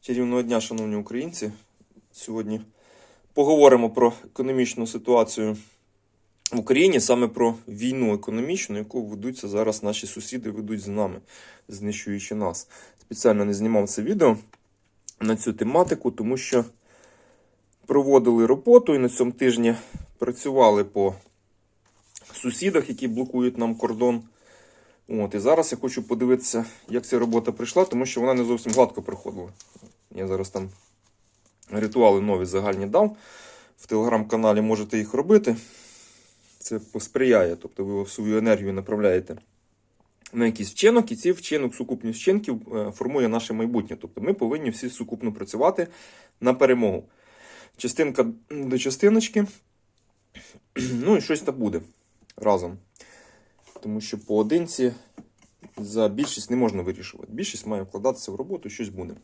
Чарівного дня, шановні українці. Сьогодні поговоримо про економічну ситуацію в Україні, саме про війну економічну, яку ведуться зараз наші сусіди ведуть з нами, знищуючи нас. Спеціально не знімав це відео на цю тематику, тому що проводили роботу і на цьому тижні працювали по сусідах, які блокують нам кордон. От, і зараз я хочу подивитися, як ця робота прийшла, тому що вона не зовсім гладко проходила. Я зараз там ритуали нові загальні дав. В телеграм-каналі можете їх робити. Це посприяє, тобто ви свою енергію направляєте на якийсь вчинок, і цей вчинок, сукупність вчинків е, формує наше майбутнє. Тобто ми повинні всі сукупно працювати на перемогу. Частинка до частиночки. Ну і щось там буде разом. Тому що поодинці за більшість не можна вирішувати. Більшість має вкладатися в роботу, щось буде.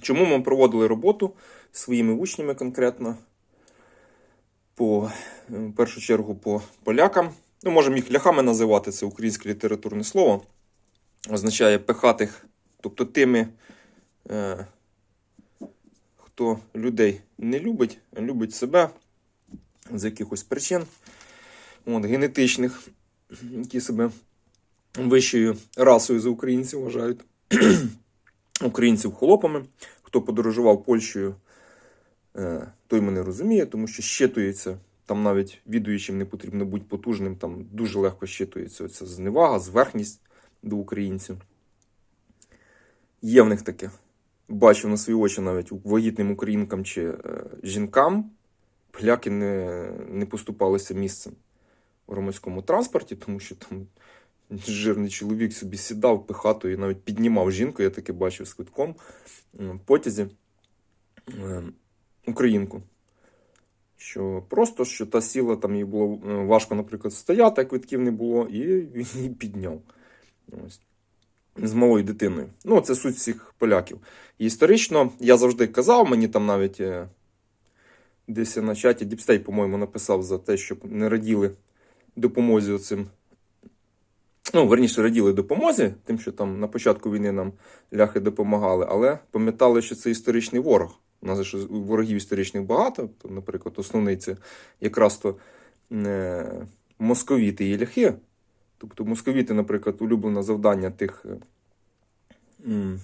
Чому ми проводили роботу своїми учнями конкретно? По, е, в першу чергу по полякам. Ну, можемо їх ляхами називати, це українське літературне слово. Означає пихатих, тобто тими, е, хто людей не любить, а любить себе з якихось причин, от, генетичних, які себе вищою расою за українців вважають українців холопами. Хто подорожував Польщею, е, той мене розуміє, тому що щитується. Там навіть відуючим не потрібно бути потужним, там дуже легко щитується оця зневага, зверхність до українців. Є в них таке. Бачив на свої очі навіть вагітним українкам чи е, жінкам пляки не, не поступалися місцем у громадському транспорті, тому що там жирний чоловік собі сідав пихатою і навіть піднімав жінку, я таке бачив з квитком в потязі е, українку. Що просто що та сіла, там їй було е, важко, наприклад, стояти, а квитків не було, і він її підняв. Ось. З малою дитиною. Ну, це суть всіх поляків. І історично я завжди казав, мені там навіть е, десь на чаті Діпстей, по-моєму, написав за те, щоб не раділи допомозі оцим. Ну, верніше, раділи допомозі, тим, що там на початку війни нам ляхи допомагали, але пам'ятали, що це історичний ворог. У нас ж ворогів історичних багато. То, наприклад, основний це якраз то е, московіти і ляхи. Тобто московіти, наприклад, улюблене завдання тих, е,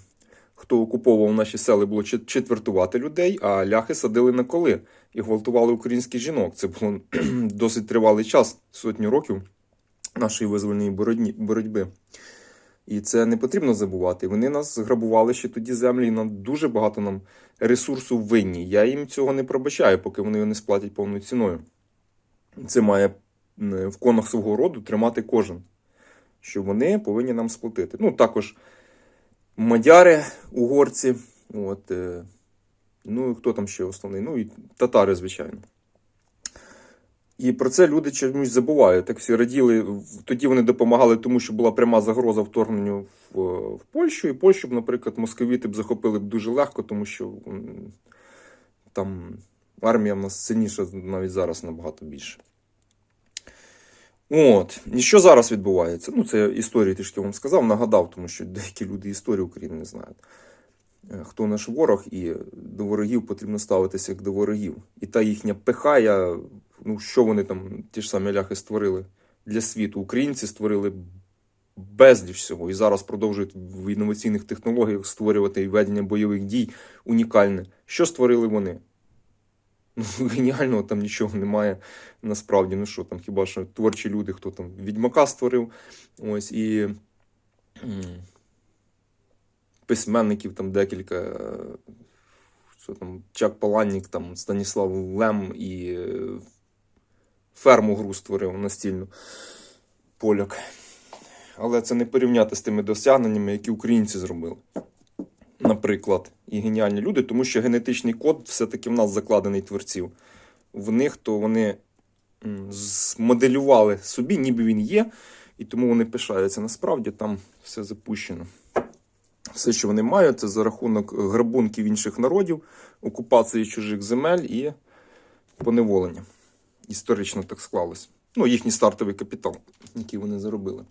хто окуповував наші сели, було четвертувати людей, а ляхи садили на коли і гвалтували українських жінок. Це було досить тривалий час, сотню років нашої визвольної боротьби. І це не потрібно забувати. Вони нас грабували ще тоді землі, і нам дуже багато нам ресурсу винні. Я їм цього не пробачаю, поки вони його не сплатять повною ціною. Це має в конах свого роду тримати кожен, що вони повинні нам сплатити. Ну, також мадяри, угорці, от, е, ну хто там ще основний? Ну і татари, звичайно. І про це люди чомусь забувають. Так всі раділи. Тоді вони допомагали, тому що була пряма загроза вторгненню в, в Польщу. І Польщу б, наприклад, московіти б захопили б дуже легко, тому що там армія в нас сильніша навіть зараз набагато більше. От, і що зараз відбувається? Ну, це я історії трішки вам сказав, нагадав, тому що деякі люди історії України не знають. Е, Хто наш ворог, і до ворогів потрібно ставитися як до ворогів. І та їхня пиха, я, ну що вони там, ті ж самі ляхи створили для світу. Українці створили безліч всього. І зараз продовжують в інноваційних технологіях створювати і ведення бойових дій унікальне. Що створили вони? Ну, геніального там нічого немає насправді. Ну що там, хіба що творчі люди, хто там Відьмака створив. Ось і письменників там декілька. Що там, Чак Паланнік, там, Станіслав Лем і ферму гру створив настільну поляк. Але це не порівняти з тими досягненнями, які українці зробили. Наприклад, і геніальні люди, тому що генетичний код все-таки в нас закладений творців. В них то вони змоделювали собі, ніби він є, і тому вони пишаються. Насправді там все запущено. Все, що вони мають, це за рахунок грабунків інших народів, окупації чужих земель і поневолення. Історично так склалось. Ну, їхній стартовий капітал, який вони заробили.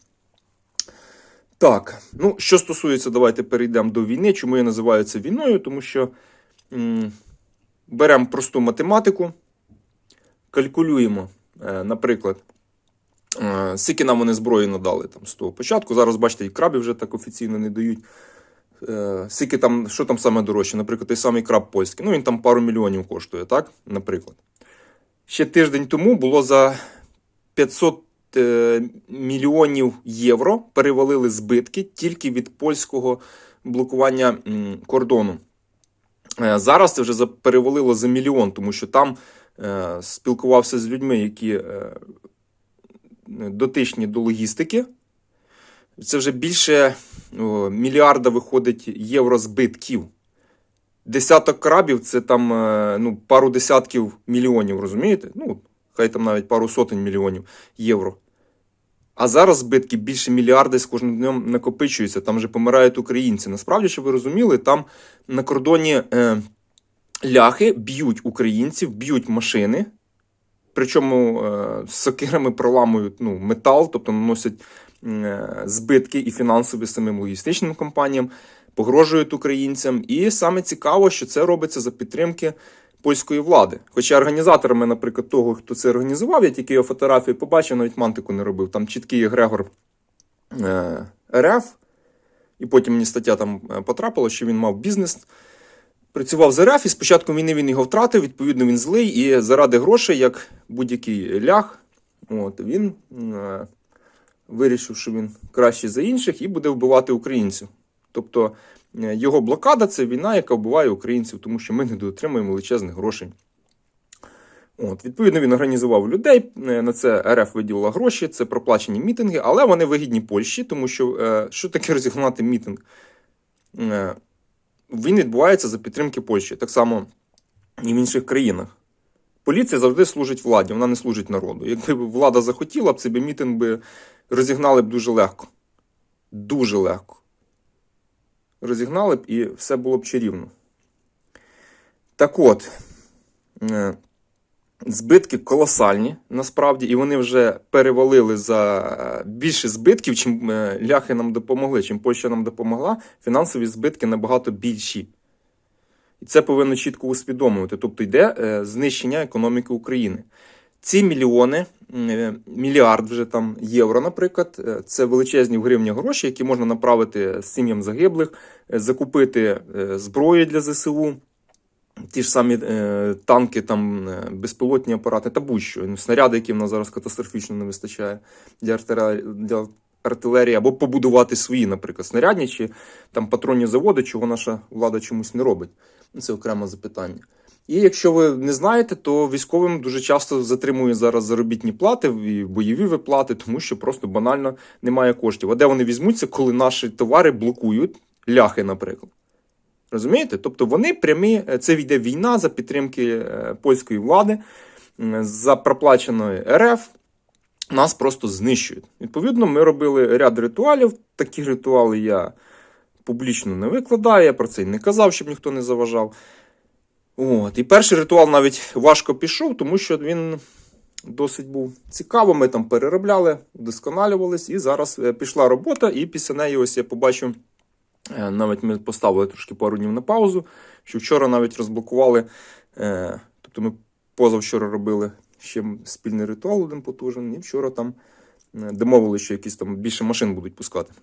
Так, ну що стосується, давайте перейдемо до війни. Чому я називаю це війною? Тому що м, беремо просту математику, калькулюємо, е, наприклад, е, скільки нам вони зброї надали там, з того початку. Зараз, бачите, і крабів вже так офіційно не дають. Е, скільки там, що там саме дорожче? Наприклад, той самий краб польський. Ну, він там пару мільйонів коштує, так? Наприклад. Ще тиждень тому було за 500 е, мільйонів євро перевалили збитки тільки від польського блокування кордону. Е, Зараз це вже перевалило за мільйон, тому що там е, спілкувався з людьми, які дотичні до логістики. Це вже більше мільярда виходить євро збитків. Десяток крабів це там е, ну, пару десятків мільйонів, розумієте? Ну, хай там навіть пару сотень мільйонів євро. А зараз збитки більше мільярда з кожним днем накопичуються. Там вже помирають українці. Насправді, щоб ви розуміли, там на кордоні е, ляхи б'ють українців, б'ють машини. Причому е, з сокирами проламують ну, метал, тобто наносять е, збитки і фінансові самим логістичним компаніям, погрожують українцям. І саме цікаво, що це робиться за підтримки польської влади. Хоча організаторами, наприклад, того, хто це організував, я тільки його фотографії побачив, навіть мантику не робив. Там чіткий егрегор е, РФ, і потім мені стаття там е, потрапила, що він мав бізнес. Працював з РФ, і спочатку війни він його втратив, відповідно, він злий, і заради грошей, як будь-який ляг, от, він е, вирішив, що він кращий за інших і буде вбивати українців. Тобто е, його блокада це війна, яка вбиває українців, тому що ми не дотримуємо величезних грошей. От, відповідно, він організував людей. е, На це РФ виділила гроші, це проплачені мітинги, але вони вигідні Польщі, тому що е, що таке розігнати мітинг? Він відбувається за підтримки Польщі, так само і в інших країнах. Поліція завжди служить владі, вона не служить народу. Якби влада захотіла б, би мітинг би розігнали б дуже легко. Дуже легко. Розігнали б і все було б чарівно. Так от, е, збитки колосальні, насправді, і вони вже перевалили за е, більше збитків, чим е, ляхи нам допомогли, чим Польща нам допомогла. Фінансові збитки набагато більші. І це повинно чітко усвідомлювати. Тобто йде знищення економіки України. Ці мільйони, е, мільярд вже там євро, наприклад, е, це величезні в гривні гроші, які можна направити сім'ям загиблих, е, закупити зброю для ЗСУ, ті ж самі танки, там, безпілотні апарати та будь-що. Ну, Снаряди, які в нас зараз катастрофічно не вистачає для для артилерії, або побудувати свої, наприклад, снарядні чи там патронні заводи, чого наша влада чомусь не робить. Це окреме запитання. І якщо ви не знаєте, то військовим дуже часто затримують зараз заробітні плати і бойові виплати, тому що просто банально немає коштів. А де вони візьмуться, коли наші товари блокують ляхи, наприклад? Розумієте? Тобто вони прямі, е, це йде війна за підтримки е, польської влади, за проплаченої РФ. Нас просто знищують. Відповідно, ми робили ряд ритуалів. Такі ритуали я публічно не викладаю, я про це й не казав, щоб ніхто не заважав. От. І перший ритуал навіть важко пішов, тому що він досить був цікаво. Ми там переробляли, вдосконалювались, і зараз е, пішла робота, і після неї ось я побачив. е, Навіть ми поставили трошки пару днів на паузу, що вчора навіть розблокували. е, Тобто ми позавчора робили ще спільний ритуал один потужний, і вчора там домовили, що якісь там більше машин будуть пускати.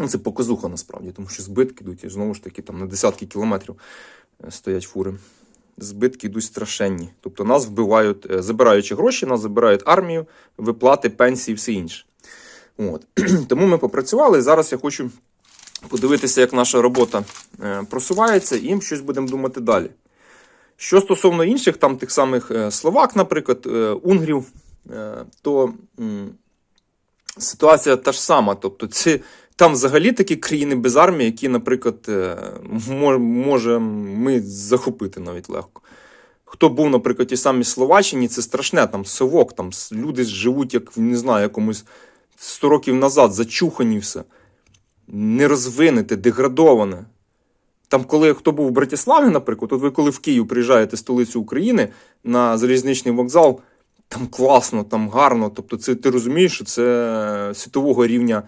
Ну, це показуха насправді, тому що збитки йдуть, і знову ж таки, там на десятки кілометрів е, стоять фури. Збитки йдуть страшенні. Тобто нас вбивають, е, забираючи гроші, нас забирають армію, виплати, пенсії і все інше. От. Тому ми попрацювали. Зараз я хочу подивитися, як наша робота е, просувається, і щось будемо думати далі. Що стосовно інших, там тих самих словак, наприклад, унгрів, то ситуація та ж сама. Тобто, це, там взагалі такі країни без армії, які, наприклад, е, може ми захопити навіть легко. Хто був, наприклад, ті самі Словаччині, це страшне, там совок, там люди живуть, як не знаю, якомусь 100 років назад, зачухані все, нерозвинете, деградоване. Там, коли хто був в Братиславі, наприклад, от ви коли в Київ приїжджаєте столицю України на залізничний вокзал, там класно, там гарно. Тобто, це ти розумієш, що це світового рівня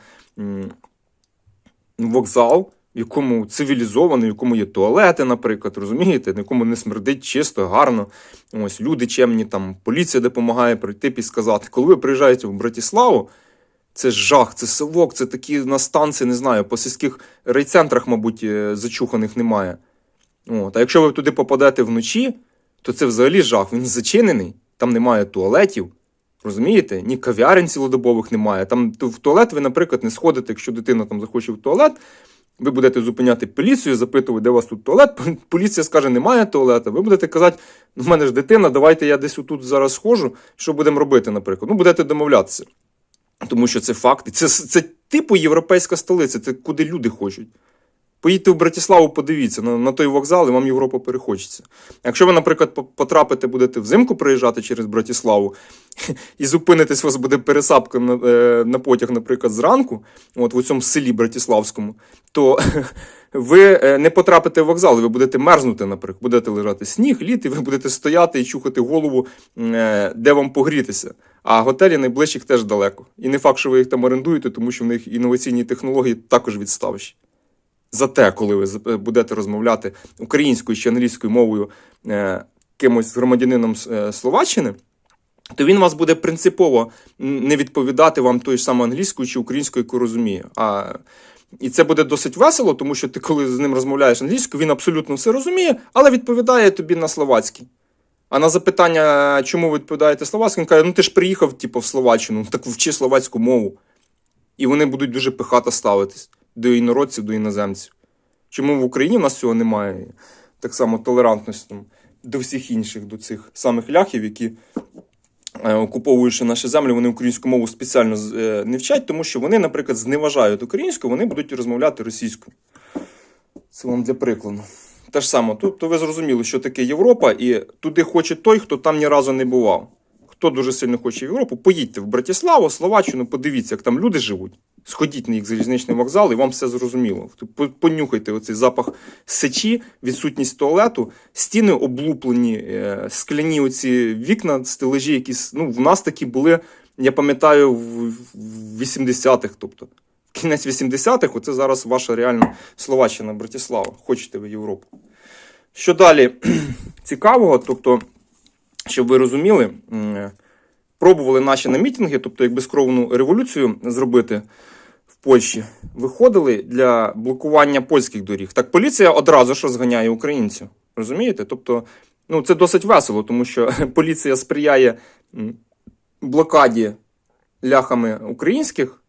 вокзал, в якому цивілізований, в якому є туалети, наприклад, розумієте, на якому не смердить чисто, гарно. Ось люди чемні, там поліція допомагає прийти і сказати, коли ви приїжджаєте в Братиславу, це жах, це селок, це такі на станції, не знаю, по сільських райцентрах, мабуть, е, зачуханих немає. От. А якщо ви туди попадете вночі, то це взагалі жах. Він зачинений, там немає туалетів. Розумієте? Ні кав'ярень цілодобових немає. Там в туалет ви, наприклад, не сходите, якщо дитина там захоче в туалет, ви будете зупиняти поліцію, запитувати, де у вас тут туалет. Поліція скаже, немає туалету. Ви будете казати, ну, в мене ж дитина, давайте я десь отут зараз схожу. Що будемо робити, наприклад? Ну, будете домовлятися. Тому що це факти. Це, це типу європейська столиця, це куди люди хочуть. Поїдьте в Братиславу, подивіться на, на той вокзал, і вам Європа перехочеться. Якщо ви, наприклад, потрапите, будете взимку приїжджати через Братиславу і зупинитесь, у вас буде пересадка на, е, на потяг, наприклад, зранку, от в цьому селі Братиславському, то ви е, не потрапите в вокзал, ви будете мерзнути, наприклад, будете лежати сніг, лід, і ви будете стояти і чухати голову, е, де вам погрітися. А готелі найближчих теж далеко. І не факт, що ви їх там орендуєте, тому що в них інноваційні технології також відставші. Зате, коли ви е, будете розмовляти українською чи англійською мовою е, кимось громадянином е, Словаччини, то він вас буде принципово не відповідати вам тою ж самою англійською чи українською, яку розуміє. А, і це буде досить весело, тому що ти, коли з ним розмовляєш англійською, він абсолютно все розуміє, але відповідає тобі на словацькій. А на запитання, чому ви відповідаєте словацькою, він каже: ну ти ж приїхав, типу, в Словаччину, так вчи словацьку мову. І вони будуть дуже пихато ставитись до інородців, до іноземців. Чому в Україні в нас цього немає? Так само толерантності до всіх інших, до цих самих ляхів, які, е, окуповуючи наші землі, вони українську мову спеціально е, не вчать, тому що вони, наприклад, зневажають українську, вони будуть розмовляти російською. Це вам для прикладу. Те ж саме, тут то ви зрозуміли, що таке Європа, і туди хоче той, хто там ні разу не бував. Хто дуже сильно хоче в Європу, поїдьте в Братиславу, Словаччину, подивіться, як там люди живуть. Сходіть на їх залізничний вокзал, і вам все зрозуміло. Понюхайте оцей запах сечі, відсутність туалету, стіни облуплені, е, скляні оці вікна, стележі, якісь. Ну, в нас такі були, я пам'ятаю, в в 80-х. Тобто, кінець 80-х, оце зараз ваша реальна Словаччина, Братислава. Хочете ви Європу. Що далі цікавого, тобто, щоб ви розуміли, пробували наші на мітинги, тобто як безкровну революцію зробити в Польщі, виходили для блокування польських доріг. Так поліція одразу ж розганяє українців. Розумієте? Тобто, ну це досить весело, тому що поліція сприяє блокаді ляхами українських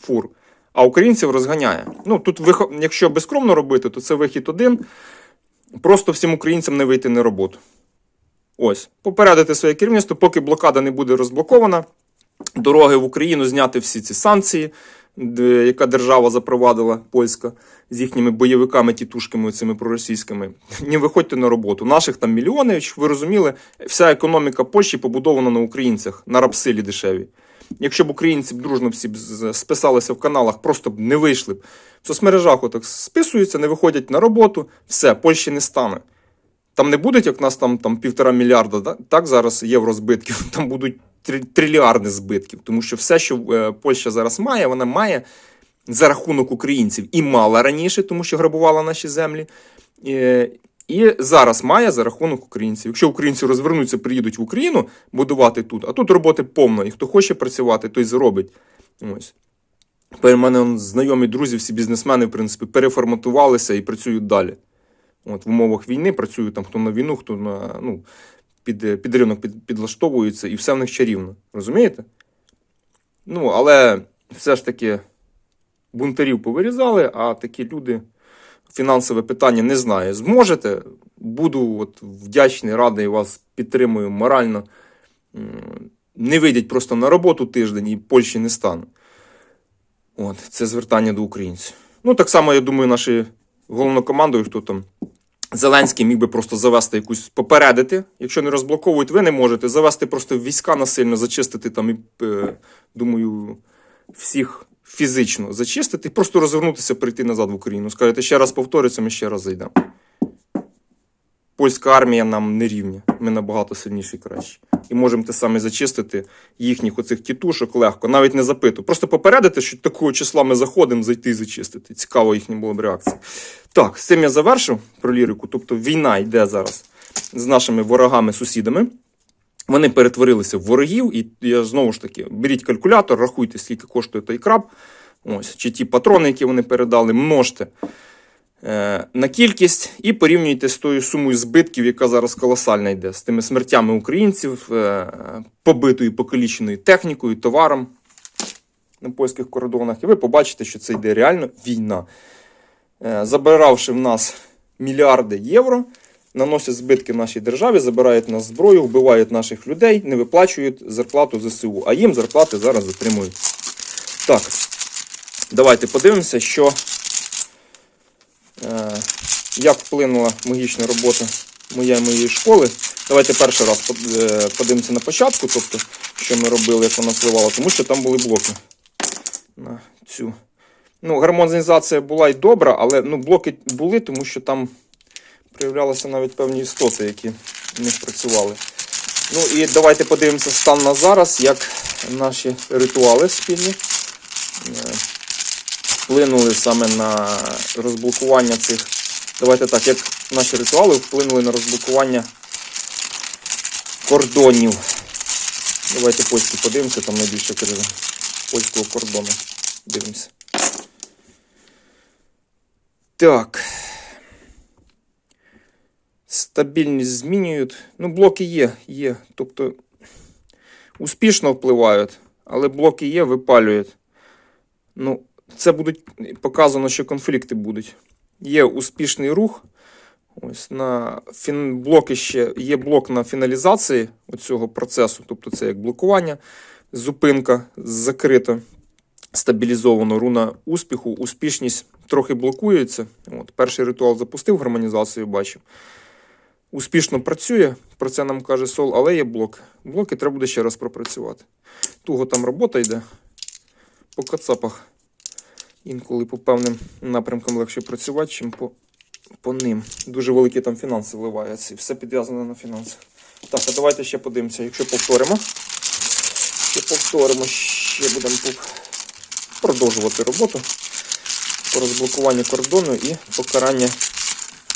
фур, а українців розганяє. Ну тут, якщо безкровно робити, то це вихід один. Просто всім українцям не вийти на роботу. Ось, попередити своє керівництво, поки блокада не буде розблокована. Дороги в Україну зняти всі ці санкції, яка держава запровадила польська з їхніми бойовиками, тітушками цими проросійськими. Не виходьте на роботу. Наших там мільйони, ви розуміли, вся економіка Польщі побудована на українцях, на рабсилі дешеві. Якщо б українці б дружно всі б списалися в каналах, просто б не вийшли б. В соцмережах отак списуються, не виходять на роботу, все, Польщі не стане. Там не будуть, як в нас там, там півтора мільярда, да? так зараз євро збитків, там будуть трі- трильярди збитків. Тому що все, що е, Польща зараз має, вона має за рахунок українців і мала раніше, тому що грабувала наші землі. Е, І зараз має за рахунок українців. Якщо українці розвернуться, приїдуть в Україну будувати тут, а тут роботи повно, і хто хоче працювати, той заробить. Ось. Тепер мене знайомі друзі, всі бізнесмени, в принципі, переформатувалися і працюють далі. От, в умовах війни працюють там хто на війну, хто на ну, під, під ринок під, підлаштовується, і все в них чарівно. Розумієте? Ну, але все ж таки бунтарів повирізали, а такі люди фінансове питання не знаю. Зможете, буду от, вдячний, радий вас підтримую морально. Не вийдіть просто на роботу тиждень і Польщі не стане. От, це звертання до українців. Ну, так само, я думаю, наші головнокомандують, хто там. Зеленський міг би просто завести якусь попередити. Якщо не розблоковують, ви не можете завести просто війська насильно, зачистити там і, е, думаю, всіх фізично зачистити, просто розвернутися, прийти назад в Україну. Скажете, ще раз повторюся, ми ще раз зайдемо. Польська армія нам не рівня. Ми набагато сильніші і кращі. І можемо те саме зачистити їхніх оцих тітушок легко, навіть не запиту. Просто попередити, що такого числа ми заходимо, зайти і зачистити. Цікаво їхня була б реакція. Так, з цим я завершив про лірику. Тобто війна йде зараз з нашими ворогами-сусідами. Вони перетворилися в ворогів, і я знову ж таки, беріть калькулятор, рахуйте, скільки коштує той краб. Ось, чи ті патрони, які вони передали, множте на кількість і порівнюйте з тою сумою збитків, яка зараз колосальна йде, з тими смертями українців, е, побитою покаліченою технікою, товаром на польських кордонах. І ви побачите, що це йде реально війна. Е, забиравши в нас мільярди євро, наносять збитки нашій державі, забирають нас зброю, вбивають наших людей, не виплачують зарплату ЗСУ, а їм зарплати зараз затримують. Так, давайте подивимося, що е, як вплинула магічна робота моєї моєї школи. Давайте перший раз е, подивимося на початку, тобто, що ми робили, як вона впливала, тому що там були блоки на цю. Ну, гармонізація була й добра, але ну, блоки були, тому що там проявлялися навіть певні істоти, які не працювали. Ну і давайте подивимося стан на зараз, як наші ритуали спільні е, вплинули саме на розблокування цих. Давайте так, як наші ритуали вплинули на розблокування кордонів. Давайте польські подивимося, там найбільше крила польського кордону. Дивимося. Так. Стабільність змінюють. Ну, блоки є, є. Тобто успішно впливають, але блоки є, випалюють. Ну, це будуть показано, що конфлікти будуть. Є успішний рух. Ось на фін... блоки ще є блок на фіналізації цього процесу, тобто це як блокування, зупинка закрита, стабілізовано, руна успіху, успішність трохи блокується. От, перший ритуал запустив гармонізацію, бачив. Успішно працює, про це нам каже Сол, але є блок. Блоки треба буде ще раз пропрацювати. Туго там робота йде по кацапах. Інколи по певним напрямкам легше працювати, чим по, по ним. Дуже великі там фінанси вливаються. І все підв'язано на фінансах. Так, а давайте ще подивимося. Якщо повторимо, ще повторимо, ще будемо продовжувати роботу по розблокуванню кордону і покарання.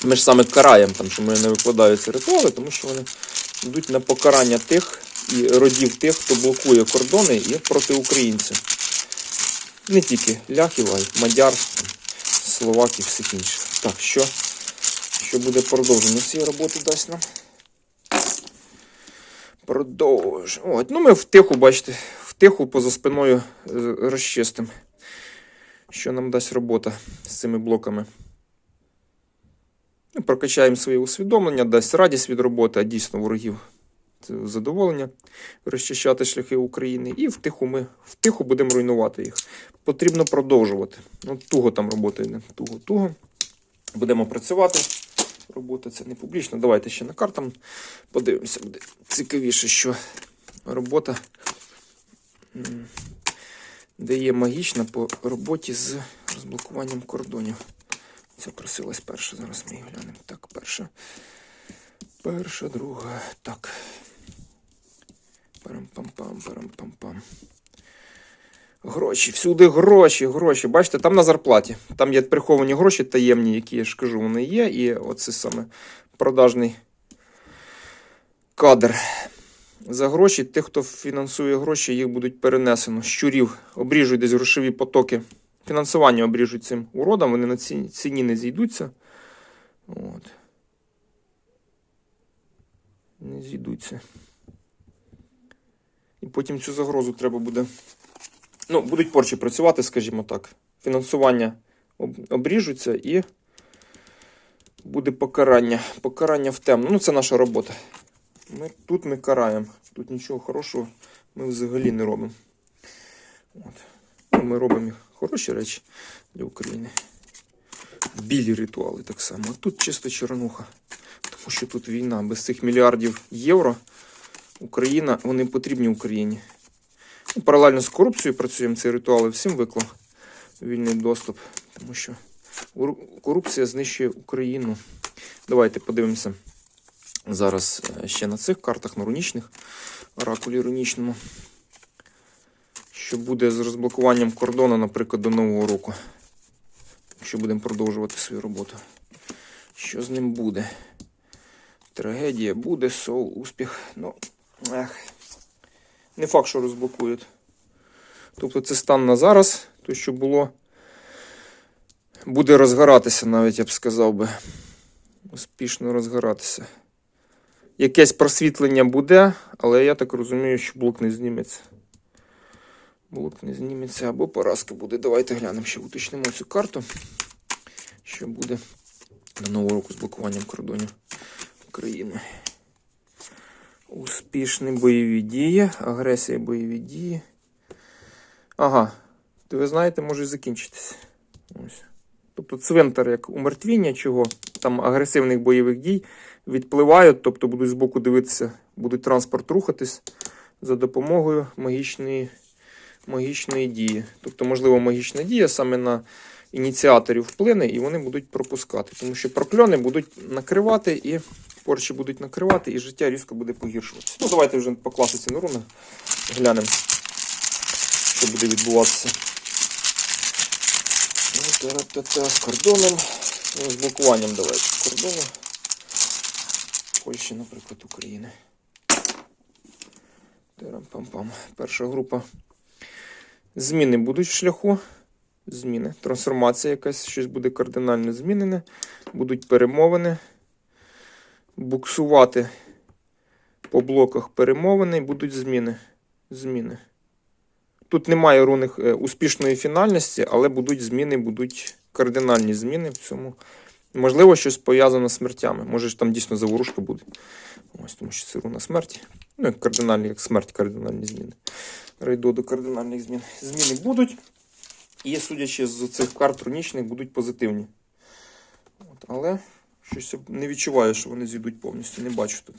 Ми ж саме караємо, там, чому не викладаються ритуали, тому що вони йдуть на покарання тих і родів тих, хто блокує кордони і проти українців. Не тільки ляхів, а й мадяр, там, словаків, всіх інших. Так, що, що буде продовження цієї роботи дасть нам? Продовжуємо. Ну ми втиху, бачите, втиху поза спиною е, розчистимо. Що нам дасть робота з цими блоками. Прокачаємо своє усвідомлення, дасть радість від роботи, а дійсно ворогів задоволення розчищати шляхи України. І втиху ми втиху будемо руйнувати їх. Потрібно продовжувати. Ну, туго там робота йде. Туго, туго. Будемо працювати. Робота це не публічна. Давайте ще на картам подивимося. Буде цікавіше, що робота м, дає магічна по роботі з розблокуванням кордонів. Це просилась перша. Зараз ми її глянемо. Так, перша. Перша, друга. Так. Парам-пам-пам, парам-пам-пам. Гроші, всюди гроші, гроші. Бачите, там на зарплаті. Там є приховані гроші таємні, які я ж кажу, вони є. І оце саме продажний кадр. За гроші, тих, хто фінансує гроші, їх будуть перенесено. Щурів обріжуть десь грошові потоки. Фінансування обріжуть цим уродам, вони на ці- ціні не зійдуться. От. Не зійдуться. Потім цю загрозу треба буде. Ну, будуть порчі працювати, скажімо так. Фінансування об- обріжуться і буде покарання. Покарання в темну. Ну, це наша робота. Ми, тут ми караємо. Тут нічого хорошого ми взагалі не робимо. От. Ну, ми робимо хороші речі для України. Білі ритуали так само. А тут чисто чернуха. Тому що тут війна. Без цих мільярдів євро Україна, вони потрібні Україні. Ну, Паралельно з корупцією працюємо ці ритуали. Всім виклав вільний доступ. Тому що корупція знищує Україну. Давайте подивимося зараз е, ще на цих картах, на рунічних, оракулі рунічному. Що буде з розблокуванням кордону, наприклад, до Нового року. Якщо будемо продовжувати свою роботу. Що з ним буде? Трагедія буде, соул, успіх. Ну, ех. Не факт, що розблокують. Тобто це стан на зараз, то, що було, буде розгоратися, навіть я б сказав би. Успішно розгоратися. Якесь просвітлення буде, але я так розумію, що блок не зніметься. Блок не зніметься або поразка буде. Давайте глянемо, ще уточнимо цю карту. Що буде до нового року з блокуванням кордонів України. Успішні бойові дії, агресія бойові дії. Ага, то ви знаєте, може закінчитися. Ось. Тобто цвинтар як умертвіння, чого там агресивних бойових дій відпливають, тобто будуть збоку дивитися, будуть транспорт рухатись за допомогою магічної, магічної дії. Тобто, можливо, магічна дія саме на ініціаторів вплине, і вони будуть пропускати. Тому що прокльони будуть накривати і порчі будуть накривати, і життя різко буде погіршуватися. Ну, давайте вже по класиці Неруна глянемо, що буде відбуватися. Ну, З кордоном, ну, з блокуванням давайте кордону. Польщі, наприклад, України. Перша група. Зміни будуть в шляху. Зміни. Трансформація якась, щось буде кардинально змінене. Будуть перемовини. Буксувати по блоках перемовини будуть зміни. Зміни. Тут немає руних е, успішної фінальності, але будуть зміни, будуть кардинальні зміни в цьому. Можливо, щось пов'язане з смертями. Може там дійсно заворушка буде. Ось тому що це руна смерті. Ну, як кардинальні, як смерть, кардинальні зміни. Рейдо до кардинальних змін. Зміни будуть. І, судячи з цих карт рунічних, будуть позитивні. От, але щось не відчуваю, що вони зійдуть повністю. Не бачу тут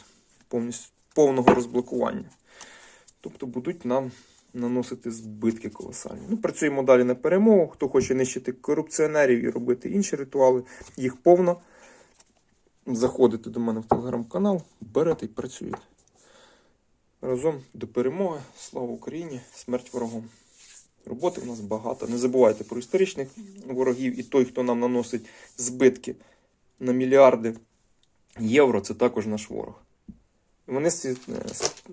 повністю повного розблокування. Тобто будуть нам наносити збитки колосальні. Ну, працюємо далі на перемогу. Хто хоче нищити корупціонерів і робити інші ритуали, їх повно. Заходите до мене в телеграм-канал, берете і працюєте. Разом до перемоги. Слава Україні! Смерть ворогам! Роботи в нас багато. Не забувайте про історичних ворогів і той, хто нам наносить збитки на мільярди євро, це також наш ворог. Вони всі,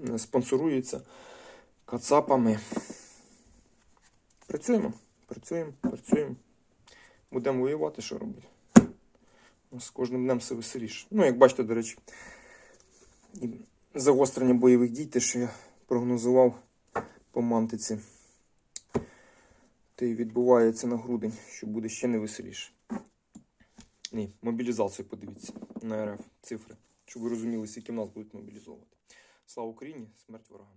е, спонсоруються кацапами. Працюємо, працюємо, працюємо. Будемо воювати, що робити. У нас з кожним днем все веселіше. Ну, як бачите, до речі, загострення бойових дій, те, що я прогнозував по мантиці, й відбувається на грудень, що буде ще не веселіше. Ні, мобілізацію подивіться на РФ цифри, щоб ви розуміли, скільки в нас будуть мобілізовувати. Слава Україні, смерть ворогам.